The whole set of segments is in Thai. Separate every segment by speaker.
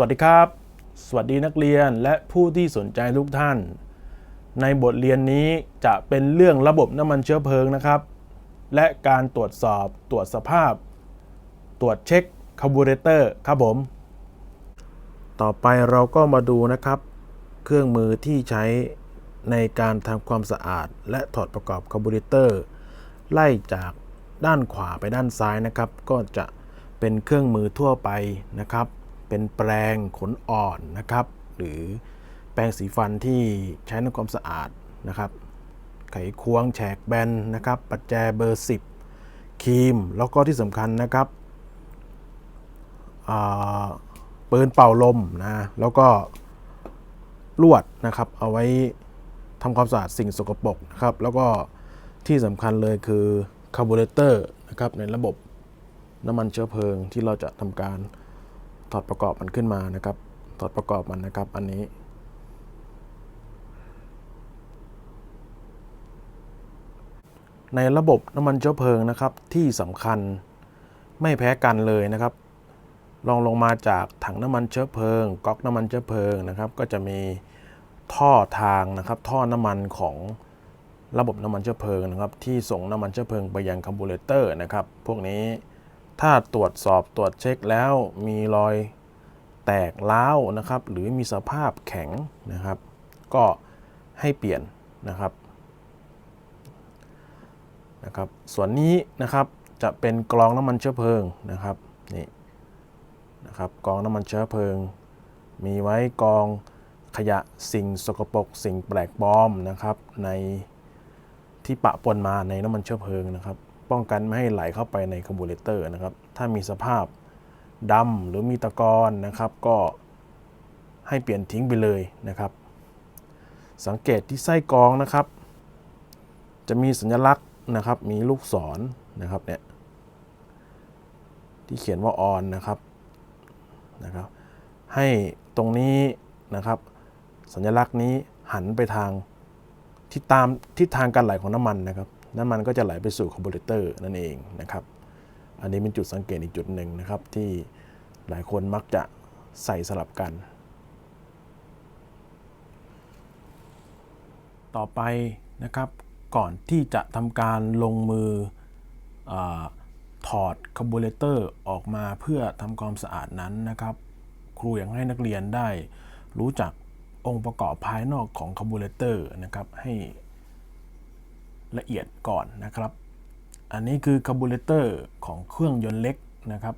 Speaker 1: วัสดีครับ สวัสดีนักเรียนและผู้ที่สนใจทุกท่าน ในบทเรียนนี้จะเป็นเรื่องระบบน้ำมันเชื้อเพลิงนะครับ และการตรวจสอบตรวจสภาพ ตรวจเช็คคาร์บูเรเตอร์ครับผม ต่อไปเราก็มาดูนะครับ เครื่องมือที่ใช้ในการทำความสะอาด และถอดประกอบคาร์บูเรเตอร์ ไล่จากด้านขวาไปด้านซ้ายนะครับ ก็จะเป็นเครื่องมือทั่วไปนะครับ เป็นแปรงขนอ่อนนะครับ หรือแปรงสีฟันที่ใช้ทำความสะอาดนะครับ ไขควงแฉกแบนนะครับ ปัจแจเบอร์ 10 ครีม แล้วก็ที่สำคัญนะครับปืนเป่าลมนะ แล้วก็ลวดนะครับ เอาไว้ทำความสะอาดสิ่งสกปรกนะครับ แล้วก็ที่สำคัญเลยคือคาร์บูเรเตอร์นะครับในระบบน้ำมันเชื้อเพลิงที่เราจะทำการ ถอดประกอบมันขึ้นมานะครับ ถอดประกอบมันนะครับ อันนี้ ในระบบน้ำมันเชื้อเพลิงนะครับที่สำคัญไม่แพ้กันเลยนะครับลองลงมาจากถังน้ำมันเชื้อเพลิงก๊อกน้ำมันเชื้อเพลิงนะครับ ก็จะมีท่อทางนะครับ ท่อน้ำมันของระบบน้ำมันเชื้อเพลิงนะครับ ที่ส่งน้ำมันเชื้อเพลิงไปยังคาร์บูเรเตอร์นะครับ พวกนี้ ถ้าตรวจสอบตรวจเช็คแล้วมีรอยแตกร้าวนะครับ หรือมีสภาพแข็งนะครับ ก็ให้เปลี่ยนนะครับนะครับ ส่วนนี้นะครับจะเป็นกรองน้ำมันเชื้อเพลิงนะครับนี่นะครับกรองน้ำมันเชื้อเพลิง มีไว้กรองขยะสิ่งสกปรกสิ่งแปลกปลอมนะครับในที่ปะปนมาในน้ำมันเชื้อเพลิงนะครับ ป้องกันไม่ให้ไหลเข้าไปในคาร์บูเรเตอร์นะครับ ถ้ามีสภาพดำหรือมีตะกอนนะครับก็ให้เปลี่ยนทิ้งไปเลยนะครับ สังเกตที่ไส้กรองนะครับ จะมีสัญลักษณ์นะครับ มีลูกศรนะครับเนี่ยที่เขียนว่า on นนะครับนะครับ ให้ตรงนี้นะครับ สัญลักษณ์นี้หันไปทางทิศตามทิศทางการไหลของน้ำมันนะครับ น้ำมันก็จะไหลไปสู่คาร์บูเรเตอร์นั่นเองนะครับ อันนี้เป็นจุดสังเกตอีกจุดหนึ่งนะครับ ที่หลายคนมักจะใส่สลับกัน ต่อไปนะครับก่อนที่จะทำการลงมืออถอดคาร์บูเรเตอร์ออกมาเพื่อทำความสะอาดนั้นนะครับ ครูอยากให้นักเรียนได้รู้จักองค์ประกอบภายนอกของคาร์บูเรเตอร์นะครับให้ ละเอียดก่อนนะครับ อันนี้คือคาร์บูเรเตอร์ของเครื่องยนต์เล็กนะครับ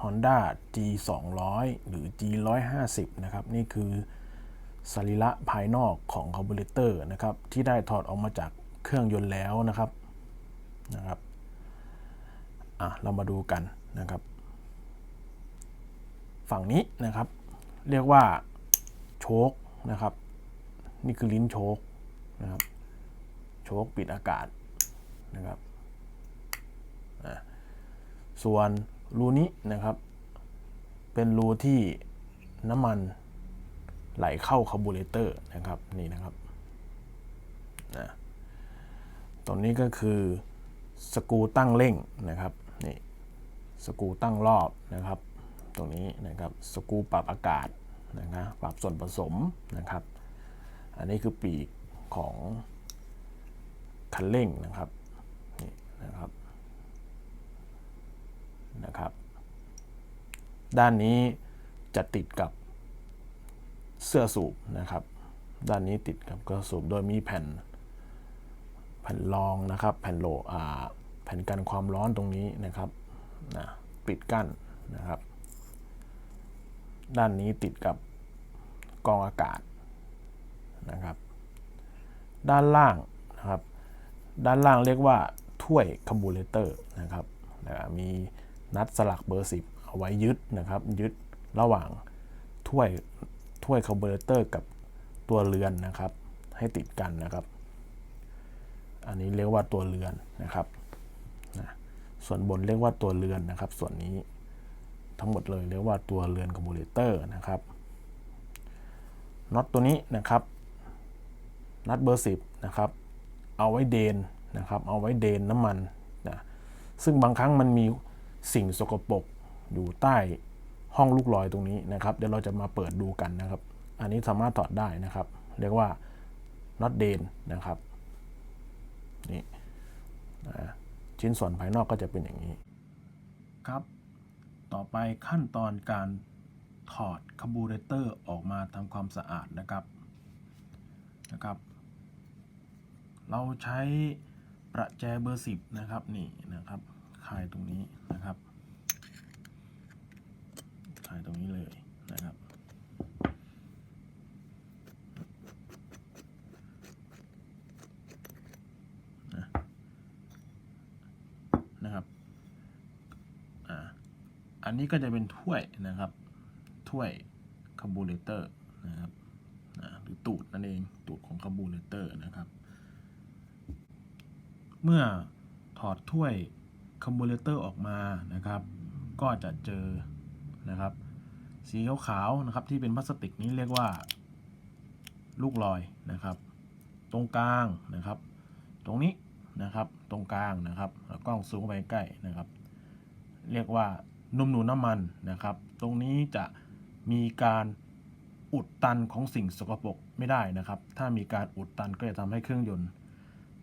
Speaker 1: Honda G 2 0 0หรือ G 1 5 0นะครับ นี่คือสรีระภายนอกของคาร์บูเรเตอร์นะครับ ที่ได้ถอดออกมาจากเครื่องยนต์แล้วนะครับนะครับอะเรามาดูกันนะครับ ฝั่งนี้นะครับ เรียกว่าโชคนะครับ นี่คือลิ้นโชคนะครับ โชคปิดอากาศนะครับส่วนรูนี้นะครับ เป็นรูที่น้ำมันไหลเข้าคาร์บูเรเตอร์นะครับนี่นะครับนะตรงนี้ก็คือสกูตั้งเร่งนะครับนี่สกูตั้งรอบนะครับ ตรงนี้นะครับสกูปรับอากาศนะครับปรับส่วนผสมนะครับ อันนี้คือปีกของ คันเร่งนะครับนี่นะครับนะครับ ด้านนี้จะติดกับเสื้อสูบนะครับ ด้านนี้ติดกับกระสูบโดยมีแผ่นแผ่นรองนะครับ แผ่นโลอ่าแผ่นกันความร้อนตรงนี้นะครับนะปิดกั้นนะครับ ด้านนี้ติดกับกองอากาศนะครับ ด้านล่างนะครับ ด้านล่างเรียกว่าถ้วยคาร์บูเรเตอร์นะครับนะมีนัดสลักเบอร์ 10 เอาไว้ยึดนะครับ ยึดระหว่างถ้วยถ้วยคาร์บูเรเตอร์กับตัวเรือนนะครับ ให้ติดกันนะครับ อันนี้เรียกว่าตัวเรือนนะครับนะส่วนบนเรียกว่าตัวเรือนนะครับ ส่วนนี้ทั้งหมดเลยเรียกว่าตัวเรือนคาร์บูเรเตอร์นะครับน็อตตัวนี้นะครับน็อตเบอร์ 10 นะครับ เอาไว้เดนนะครับ เอาไว้เดนน้ำมันนะซึ่งบางครั้งมันมีสิ่งสกปรกอยู่ใต้ห้องลูกลอยตรงนี้นะครับ เดี๋ยวเราจะมาเปิดดูกันนะครับ อันนี้สามารถถอดได้นะครับ เรียกว่า not d a n นะครับนี่นะชิ้นส่วนภายนอกก็จะเป็นอย่างนี้ครับ ต่อไปขั้นตอนการถอดคาร์บูเรเตอร์ออกมาทำความสะอาดนะครับนะครับ เราใช้ประแจเบอร์สิบนะครับนี่นะครับคลายตรงนี้นะครับคลายตรงนี้เลยนะครับ นะครับอ่าอันนี้ก็จะเป็นถ้วยนะครับ ถ้วยคาร์บูเรเตอร์นะครับหรือตูดนั่นเองตูดของคาร์บูเรเตอร์นะครับ เมื่อถอดถ้วยคาร์บูเรเตอร์ออกมานะครับ ก็จะเจอนะครับ สีขาวๆนะครับที่เป็นพลาสติกนี้เรียกว่า ลูกลอยนะครับ ตรงกลางนะครับ ตรงนี้นะครับตรงกลางนะครับแล้วกล้องซูมไปใกล้นะครับ เรียกว่านมหนูน้ำมันนะครับ ตรงนี้จะมีการอุดตันของสิ่งสกปรกไม่ได้นะครับ ถ้ามีการอุดตันก็จะทำให้เครื่องยนต์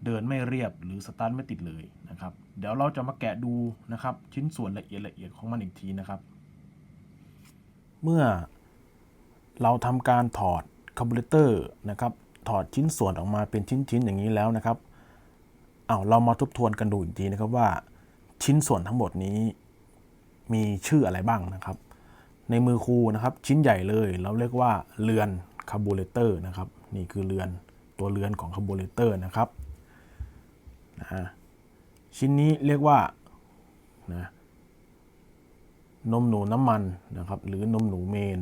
Speaker 1: เดินไม่เรียบหรือสตาร์ทไม่ติดเลยนะครับ เดี๋ยวเราจะมาแกะดูนะครับ ชิ้นส่วนละเอียดละเอียดของมันอีกทีนะครับ เมื่อเราทำการถอดคาร์บูเรเตอร์นะครับ ถอดชิ้นส่วนออกมาเป็นชิ้นๆอย่างนี้แล้วนะครับเอาเรามาทบทวนกันดูอีกทีนะครับว่า ชิ้นส่วนทั้งหมดนี้มีชื่ออะไรบ้างนะครับ ในมือครูนะครับ ชิ้นใหญ่เลยเราเรียกว่าเรือนคาร์บูเรเตอร์นะครับ นี่คือเรือนตัวเรือนของคาร์บูเรเตอร์นะครับ นะชิ้นนี้เรียกว่านะนมหนูน้ำมันนะครับ หรือนมหนูเมน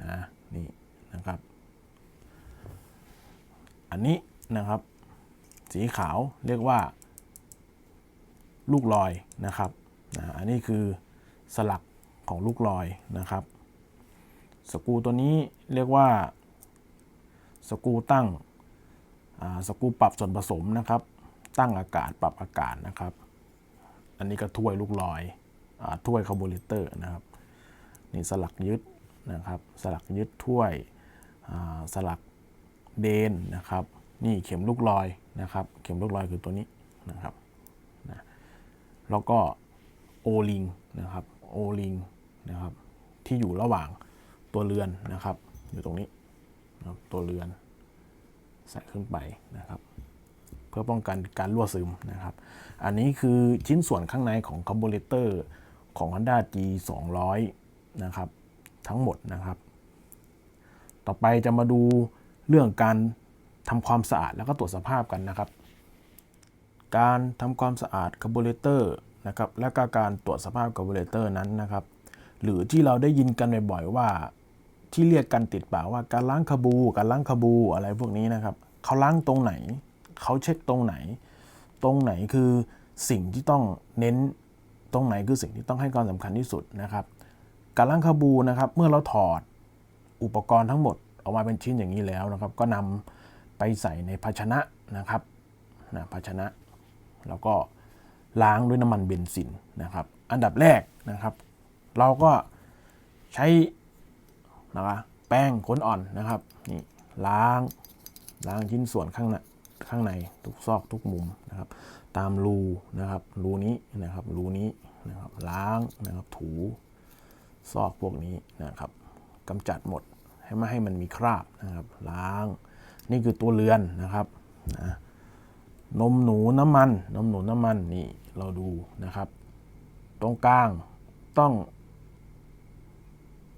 Speaker 1: นะนี่นะครับ อันนี้นะครับ สีขาวเรียกว่า ลูกลอยนะครับนะอันนี้คือสลักของลูกลอยนะครับ สกูตัวนี้เรียกว่า สกูตั้งสกูปรับส่วนผสมนะครับ ตั้งอากาศปรับอากาศนะครับ อันนี้ก็ถ้วยลูกลอยอถ้วยคาร์บูเรเตอร์นะครับนี่สลักยึดนะครับ สลักยึดถ้วยสลักเดนนะครับ นี่เข็มลูกลอยนะครับ เข็มลูกลอยคือตัวนี้นะครับนะแล้วก็โอลิงนะครับโอลิงนะครับ ที่อยู่ระหว่างตัวเรือนนะครับ อยู่ตรงนี้นะตัวเรือนใส่ขึ้นไปนะครับ พื่อป้องกันการรั่วซึมนะครับ อันนี้คือชิ้นส่วนข้างในของคาร์บูเรเตอร์ของ Honda G 200นะครับทั้งหมดนะครับ ต่อไปจะมาดูเรื่องการทำความสะอาดแล้วก็ตรวจสภาพกันนะครับ การทำความสะอาดคาร์บูเรเตอร์นะครับและก็การตรวจสภาพคาร์บูเรเตอร์นั้นนะครับ หรือที่เราได้ยินกันบ่อยๆว่าที่เรียกกันติดปากว่าการล้างคาบู การล้างคาบูอะไรพวกนี้นะครับ เขาล้างตรงไหน เขาเช็คตรงไหน ตรงไหนคือสิ่งที่ต้องเน้นตรงไหนคือสิ่งที่ต้องให้ความสำคัญที่สุดนะครับ การล้างคาบูนะครับ เมื่อเราถอดอุปกรณ์ทั้งหมดออกมาเป็นชิ้นอย่างนี้แล้วนะครับ ก็นำไปใส่ในภาชนะนะครับนะภาชนะ แล้วก็ล้างด้วยน้ำมันเบนซินนะครับ อันดับแรกนะครับ เราก็ใช้นะครับแป้งขนอ่อนนะครับนี่ล้างล้างชิ้นส่วนข้างใน ข้างในทุกซอกทุกมุมนะครับ ตามรูนะครับรูนี้นะครับรูนี้นะครับล้างนะครับถูซอกพวกนี้นะครับกำจัดหมดให้ไม่ให้มันมีคราบนะครับล้าง นี่คือตัวเรือนนะครับนะนมหนูน้ำมัน นมหนูน้ำมันนี่เราดูนะครับ ตรงกลางต้อง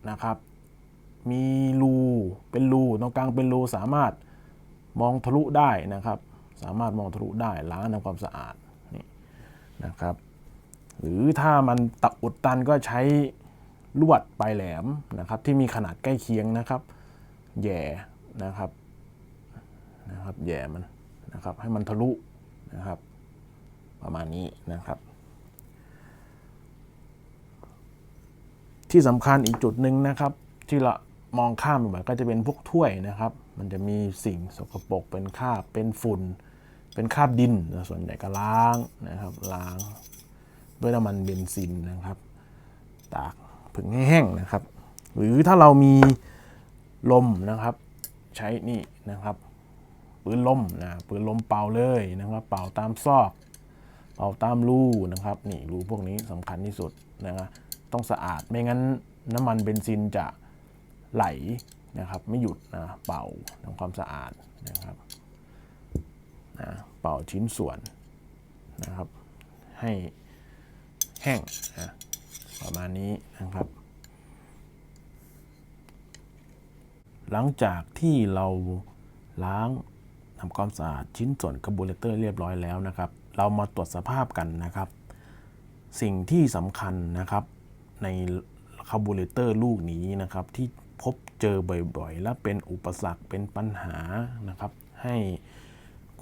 Speaker 1: นะครับ มีรูเป็นรูตรงกลางเป็นรูสามารถ มองทะลุได้นะครับ สามารถมองทะลุได้ล้างทำความสะอาดนี่นะครับ หรือถ้ามันตักอุดตันก็ใช้ลวดปลายแหลมนะครับที่มีขนาดใกล้เคียงนะครับแย่นะครับนะครับแย่มันนะครับให้มันทะลุนะครับ ประมาณนี้นะครับ ที่สำคัญอีกจุดหนึ่งนะครับ ที่เรามองข้ามไปก็จะเป็นพวกถ้วยนะครับ มันจะมีสิ่งสกปรกเป็นคราบเป็นฝุ่น เป็นคราบดินนะส่วนใหญ่ก็ล้างนะครับล้างด้วยน้ำมันเบนซินนะครับ ตากผึ่งให้แห้งนะครับ หรือถ้าเรามีลมนะครับ ใช้นี่นะครับปืนลมนะปืนลมเป่าเลยนะครับ เป่าตามซอก เป่าตามรูนะครับนี่รูพวกนี้สำคัญที่สุดนะครับต้องสะอาดไม่งั้นน้ำมันเบนซินจะไหล นะครับไม่หยุดนะเป่าทำความสะอาดนะครับนะเป่าชิ้นส่วนนะครับให้แห้งนะประมาณนี้นะครับ หลังจากที่เราล้างทำความสะอาดชิ้นส่วนคาร์บูเรเตอร์เรียบร้อยแล้วนะครับ เรามาตรวจสภาพกันนะครับ สิ่งที่สำคัญนะครับในคาร์บูเรเตอร์ลูกนี้นะครับที่ พบเจอบ่อยๆ และเป็นอุปสรรคเป็นปัญหานะครับ ให้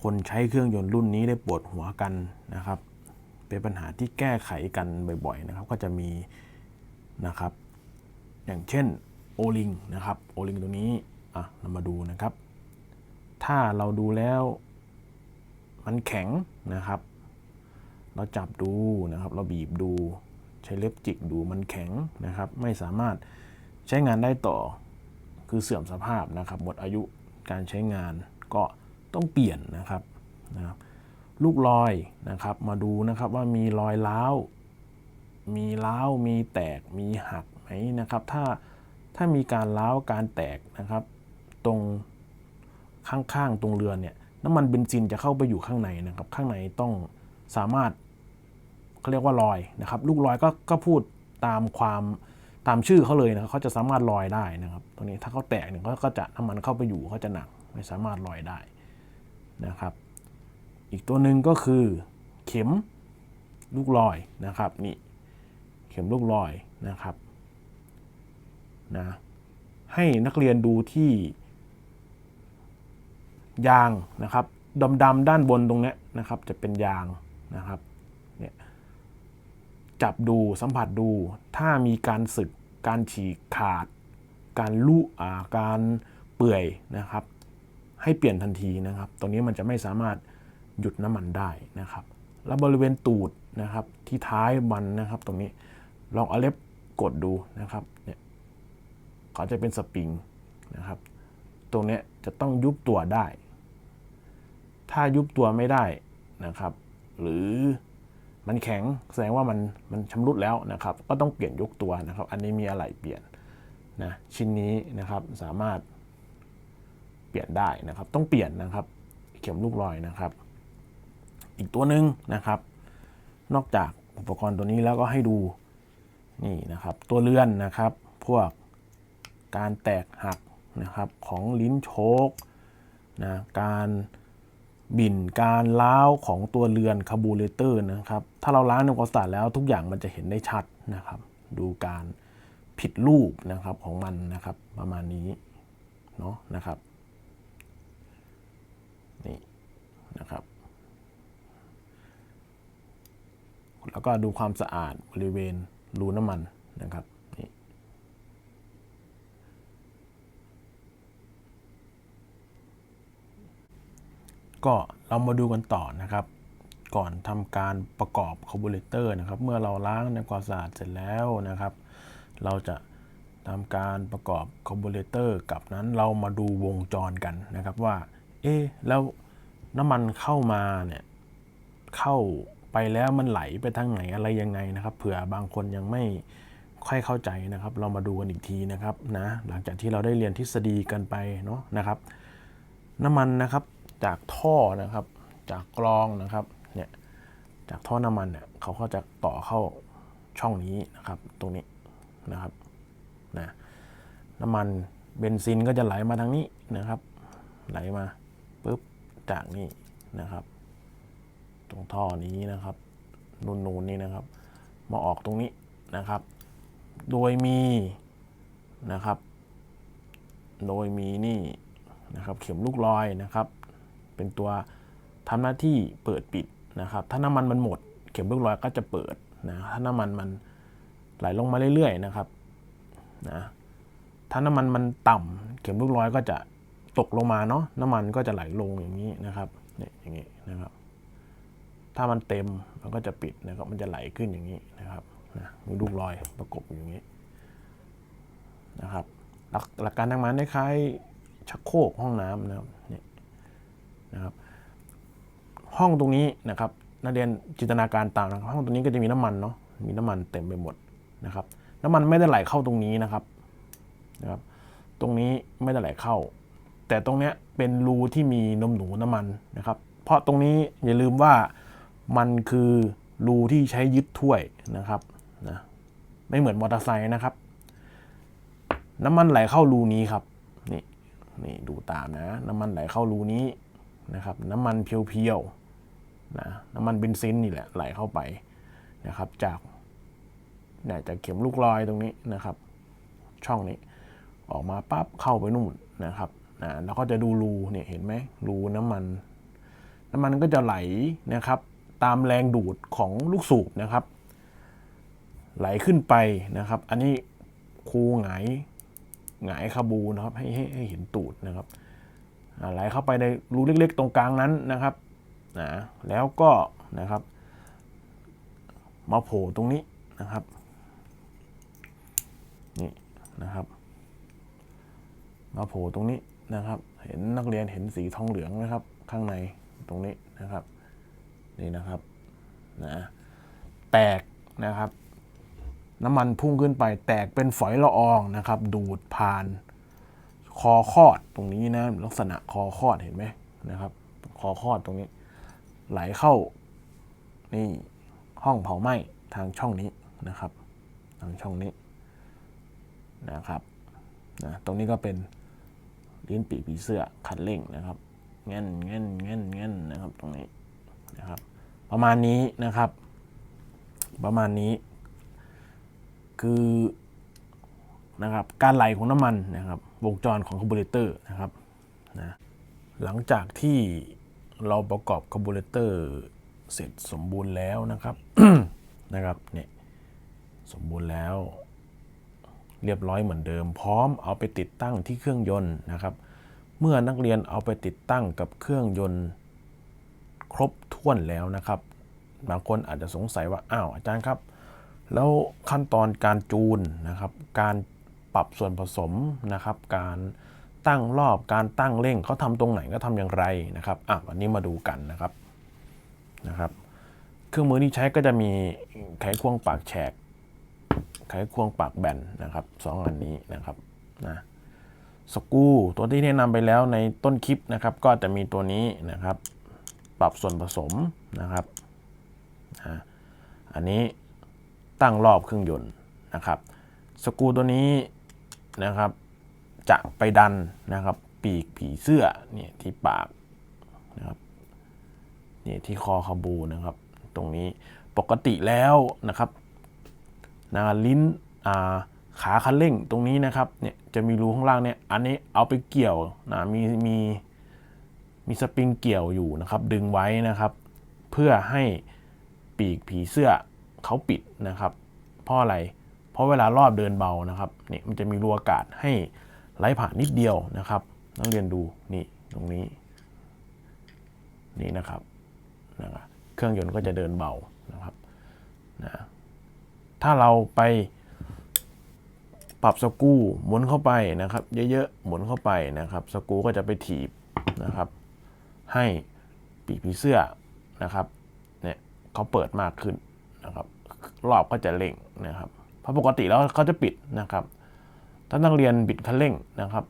Speaker 1: คนใช้เครื่องยนต์รุ่นนี้ได้ปวดหัวกันนะครับ เป็นปัญหาที่แก้ไขกันบ่อยๆนะครับ ก็จะมีนะครับ อย่างเช่นโอลิงนะครับโอลิงตัวนี้อะเรามาดูนะครับ ถ้าเราดูแล้วมันแข็งนะครับ เราจับดูนะครับ เราบีบดูใช้เล็บจิกดูมันแข็งนะครับ ไม่สามารถ ใช้งานได้ต่อคือเสื่อมสภาพนะครับ หมดอายุการใช้งานก็ต้องเปลี่ยนนะครับนะครับลูกรอยนะครับมาดูนะครับว่ามีรอยร้าวมีร้าวมีแตกมีหักไหมนะครับ ถ้าถ้ามีการร้าวการแตกนะครับ ตรงข้างๆตรงเรือนเนี่ยน้ำมันเบนซินจะเข้าไปอยู่ข้างในนะครับ ข้างในต้องสามารถเขาเรียกว่าลอยนะครับ ลูกลอยก็ก็พูดตามความ ตามชื่อเขาเลยนะเขาจะสามารถลอยได้นะครับ ตรงนี้ถ้าเขาแตกเนี่ยเขาก็จะน้ำมันเข้าไปอยู่เขาจะหนักไม่สามารถลอยได้นะครับ อีกตัวหนึ่งก็คือเข็มลูกลอยนะครับนี่เข็มลูกลอยนะครับนะให้นักเรียนดูที่ยางนะครับดำๆด้านบนตรงนี้นะครับ จะเป็นยางนะครับ จับดูสัมผัสดู ถ้ามีการสึก การฉีกขาด การลุอ่าการเปื่อยนะครับ ให้เปลี่ยนทันทีนะครับ ตรงนี้มันจะไม่สามารถหยุดน้ำมันได้นะครับ แล้วบริเวณตูดนะครับที่ท้ายมันนะครับ ตรงนี้ลองเอาเล็บกดดูนะครับเนี่ยเขาจะเป็นสปริงนะครับ ตรงนี้จะต้องยุบตัวได้ ถ้ายุบตัวไม่ได้นะครับ หรือ มันแข็งแสดงว่ามันมันชำรุดแล้วนะครับ ก็ต้องเปลี่ยนยกตัวนะครับ อันนี้มีอะไรเปลี่ยนนะชิ้นนี้นะครับสามารถเปลี่ยนได้นะครับ ต้องเปลี่ยนนะครับ เข็มลูกลอยนะครับ อีกตัวหนึ่งนะครับ นอกจากอุปกรณ์ตัวนี้แล้วก็ให้ดูนี่นะครับ ตัวเลื่อนนะครับ พวกการแตกหักนะครับของลิ้นโชกนะการ บินการล้าวของตัวเรือนคาร์บูเรเตอร์นะครับ ถ้าเราล้างทำความสะอาดแล้วทุกอย่างมันจะเห็นได้ชัดนะครับ ดูการผิดรูปนะครับของมันนะครับ ประมาณนี้เนาะนะครับนี่นะครับ แล้วก็ดูความสะอาดบริเวณรูน้ำมันนะครับนี่ ก็เรามาดูกันต่อนะครับ ก่อนทำการประกอบคาร์บูเรเตอร์นะครับ เมื่อเราล้างในความสะอาดเสร็จแล้วนะครับ เราจะทำการประกอบคาร์บูเรเตอร์กับนั้นเรามาดูวงจรกันนะครับว่า เอ๊แล้วน้ำมันเข้ามาเนี่ยเข้าไปแล้วมันไหลไปทางไหนอะไรยังไงนะครับ เผื่อบางคนยังไม่ค่อยเข้าใจนะครับ เรามาดูกันอีกทีนะครับนะหลังจากที่เราได้เรียนทฤษฎีกันไปเนาะนะครับ น้ำมันนะครับ จากท่อนะครับ จากกรองนะครับเนี่ยจากท่อน้ำมันเนี่ยเขาก็จะต่อเข้าช่องนี้นะครับ ตรงนี้นะครับนะน้ำมันเบนซินก็จะไหลมาทางนี้นะครับ ไหลมาปุ๊บจากนี่นะครับ ตรงท่อนี้นะครับ นูนๆนี่นะครับ มาออกตรงนี้นะครับ โดยมีนะครับ โดยมีนี่นะครับ เข็มลูกลอยนะครับ เป็นตัวทำหน้าที่เปิดปิดนะครับ ถ้าน้ำมันมันหมด เข็มลูกลอยก็จะเปิดนะถ้าน้ำมันมันไหลลงมาเรื่อยๆนะครับนะถ้าน้ำมันมันต่ำเข็มลูกลอยก็จะตกลงมาเนาะน้ำมันก็จะไหลลงอย่างนี้นะครับเนี่ยอย่างนี้นะครับ ถ้ามันเต็มมันก็จะปิดนะครับมันจะไหลขึ้นอย่างนี้นะครับนะมีลูกลอยประกบอยู่อย่างนี้หลักหลักการทำงานคล้ายชักโครกห้องน้ำนะครับ นะครับห้องตรงนี้นะครับนักเรียนจินตนาการตามนะครับห้องตรงนี้ก็จะมีน้ำมันเนาะมีน้ำมันเต็มไปหมดนะครับ น้ำมันไม่ได้ไหลเข้าตรงนี้นะครับนะครับ ตรงนี้ไม่ได้ไหลเข้า แต่ตรงเนี้ยเป็นรูที่มีนมหนูน้ำมันนะครับ เพราะตรงนี้อย่าลืมว่ามันคือรูที่ใช้ยึดถ้วยนะครับนะไม่เหมือนมอเตอร์ไซค์นะครับ น้ำมันไหลเข้ารูนี้ครับนี่นี่ดูตามนะ น้ำมันไหลเข้ารูนี้ นะครับน้ำมันเพียวๆนะน้ำมันเบนซินนี่แหละไหลเข้าไปนะครับจากเนี่ยจากเข็มลูกลอยตรงนี้นะครับ ช่องนี้ออกมาปั๊บเข้าไปนู่นนะครับนะแล้วก็จะดูรูเนี่ยเห็นไหมรูน้ำมัน น้ำมันก็จะไหลนะครับ ตามแรงดูดของลูกสูบนะครับ ไหลขึ้นไปนะครับ อันนี้ครูหงายหงายคาบูนะครับให้ให้ให้เห็นตูดนะครับ ไหลเข้าไปในรูเล็กๆ ตรงกลางนั้นนะครับนะแล้วก็นะครับ มาโผล่ตรงนี้นะครับนี่นะครับมาโผล่ตรงนี้นะครับ เห็นนักเรียนเห็นสีทองเหลืองนะครับ ข้างในตรงนี้นะครับนี่นะครับนะแตกนะครับ น้ำมันพุ่งขึ้นไปแตกเป็นฝอยละอองนะครับ ดูดผ่าน คอคอดตรงนี้นะลักษณะคอคอดเห็นไหมนะครับ คอคอดตรงนี้ ไหลเข้านี่ห้องเผาไหม้ทางช่องนี้นะครับ ทางช่องนี้นะครับนะตรงนี้ก็เป็นลิ้นปีกผีเสื้อคันเร่งนะครับเงี้ยเงี้ยเงี้ยเงี้ยนะครับตรงนี้นะครับ ประมาณนี้นะครับ ประมาณนี้ คือนะครับการไหลของน้ำมันนะครับ วงจรของคาร์บูเรเตอร์นะครับนะหลังจากที่เราประกอบคาร์บูเรเตอร์เสร็จสมบูรณ์แล้วนะครับนะครับเนี่ยสมบูรณ์แล้ว เรียบร้อยเหมือนเดิม พร้อมเอาไปติดตั้งที่เครื่องยนต์นะครับ เมื่อนักเรียนเอาไปติดตั้งกับเครื่องยนต์ครบถ้วนแล้วนะครับ บางคนอาจจะสงสัยว่าอ้าวอาจารย์ครับ แล้วขั้นตอนการจูนนะครับ การ ปรับส่วนผสมนะครับ การตั้งรอบการตั้งเร่งเขาทำตรงไหนก็ทำอย่างไรนะครับอะวันนี้มาดูกันนะครับนะครับ เครื่องมือที่ใช้ก็จะมีไขควงปากแฉก ไขควงปากแบนนะครับสองอันนี้นะครับนะสกูตัวที่แนะนำไปแล้วในต้นคลิปนะครับ ก็จะมีตัวนี้นะครับ ปรับส่วนผสมนะครับนะอันนี้ตั้งรอบเครื่องยนต์นะครับ สกูตัวนี้ นะครับ จะไปดันนะครับ ปีกผีเสื้อเนี่ยที่ปากนะครับเนี่ยที่คอคาบูนะครับ ตรงนี้ปกติแล้วนะครับนะลิ้นอ่าขาคันเร่งตรงนี้นะครับเนี่ยจะมีรูข้างล่างเนี่ยอันนี้เอาไปเกี่ยวนะมีมีมีสปริงเกี่ยวอยู่นะครับ ดึงไว้นะครับ เพื่อให้ปีกผีเสื้อเขาปิดนะครับ เพราะอะไร เพราะเวลารอบเดินเบานะครับนี่มันจะมีรูอากาศให้ไหลผ่านนิดเดียวนะครับ นักเรียนดูนี่ตรงนี้นี่นะครับนะครับเครื่องยนต์ก็จะเดินเบานะครับนะถ้าเราไปปรับสกูหมุนเข้าไปนะครับ เยอะๆหมุนเข้าไปนะครับ สกูก็จะไปถีบนะครับ ให้ปีกผีเสื้อนะครับเนี่ยเขาเปิดมากขึ้นนะครับ รอบก็จะเร่งนะครับ เพราะปกติแล้วเขาจะปิดนะครับ ถ้านักเรียนบิดคันเร่งนะครับ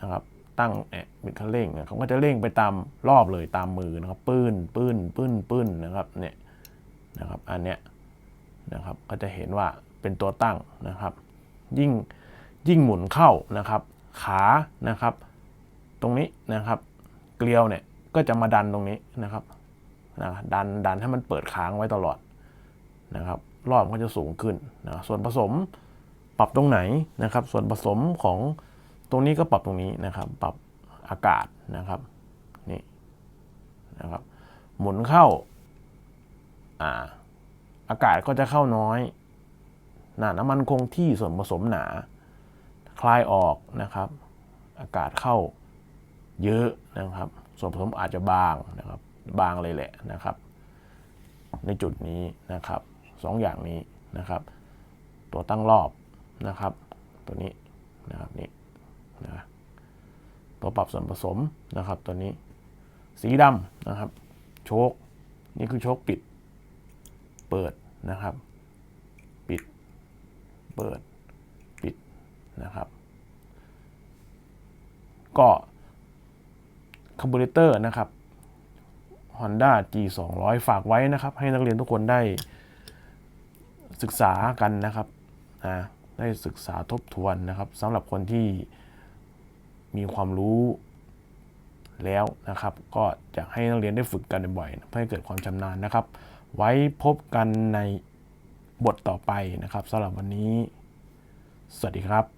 Speaker 1: นะครับ ตั้งเนี่ยบิดคันเร่งเนี่ยเขาก็จะเร่งไปตามรอบเลยตามมือนะครับ ปื้นปื้นปื้นปื้นนะครับเนี่ยนะครับ อันเนี้ยนะครับก็จะเห็นว่าเป็นตัวตั้งนะครับ ยิ่งยิ่งหมุนเข้านะครับ ขานะครับ ตรงนี้นะครับ เกลียวเนี่ยก็จะมาดันตรงนี้นะครับนะดันดันให้มันเปิดค้างไว้ตลอดนะครับ รอบก็จะสูงขึ้นนะส่วนผสมปรับตรงไหนนะครับ ส่วนผสมของตรงนี้ก็ปรับตรงนี้นะครับ ปรับอากาศนะครับนี่นะครับ หมุนเข้าอ่าอากาศก็จะเข้าน้อยนะน้ำมันคงที่ส่วนผสมหนา คลายออกนะครับ อากาศเข้าเยอะนะครับ ส่วนผสมอาจจะบางนะครับ บางเลยแหละนะครับ ในจุดนี้นะครับ สองอย่างนี้นะครับ ตัวตั้งรอบนะครับ ตัวนี้นะครับนี่นะตัวปรับส่วนผสมนะครับ ตัวนี้สีดำนะครับ โชคนี่คือโชคปิด เปิดนะครับ ปิด เปิด ปิดนะครับ ก็คาร์บูเรเตอร์นะครับ Honda G 2 0 0ฝากไว้นะครับ ให้นักเรียนทุกคนได้ ศึกษากันนะครับนะได้ศึกษาทบทวนนะครับสำหรับคนที่มีความรู้แล้วนะครับ ก็จะให้นักเรียนได้ฝึกกันบ่อยๆเพื่อให้เกิดความชำนาญนะครับ ไว้พบกันในบทต่อไปนะครับสำหรับวันนี้ สวัสดีครับ